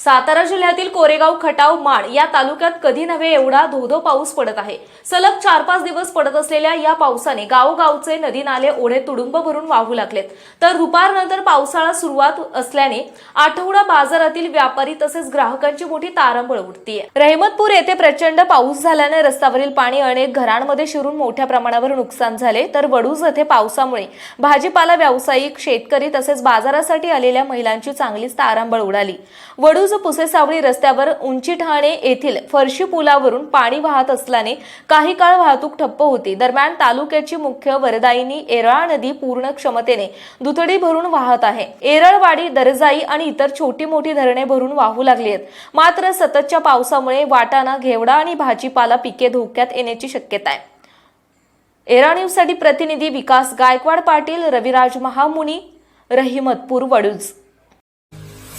Satara जिल्ह्यातील कोरेगाव खटाव माण या तालुक्यात कधी नव्हे एवढा धोधो पाऊस पडत आहे. सलग चार पाच दिवस पडत असलेल्या या पावसाने गावगावचे नदी नाले ओढे तुडुंब भरून वाहू लागलेत. तर दुपारनंतर पावसाळा सुरुवात असल्याने आठवडा बाजारातील व्यापारी तसेच ग्राहकांची मोठी तारांबळ उठतीये. रहमतपूर येथे प्रचंड पाऊस झाल्याने रस्त्यावरील पाणी अनेक घरांमध्ये शिरून मोठ्या प्रमाणावर नुकसान झाले. तर वडूज येथे पावसामुळे भाजीपाला व्यावसायिक शेतकरी तसेच बाजारासाठी आलेल्या महिलांची चांगलीच तारांबळ उडाली. वडूज पुसेसावळी रस्त्यावर उंची ठाणे येथील फरशी पुलावरून पाणी वाहत असल्याने काही काळ वाहतूक ठप्प होती. दरम्यान तालुक्याची मुख्य वरदायिनी एरळा नदी पूर्ण क्षमतेने दुथडी भरून वाहत आहे. एरळवाडी दरजाई आणि इतर छोटी मोठी धरणे भरून वाहू लागली आहेत. मात्र सततच्या पावसामुळे वाटाणा घेवडा आणि भाजीपाला पिके धोक्यात येण्याची शक्यता आहे. एरा न्यूजसाठी प्रतिनिधी विकास गायकवाड पाटील रविराज महामुनी रहिमतपूर वडूज.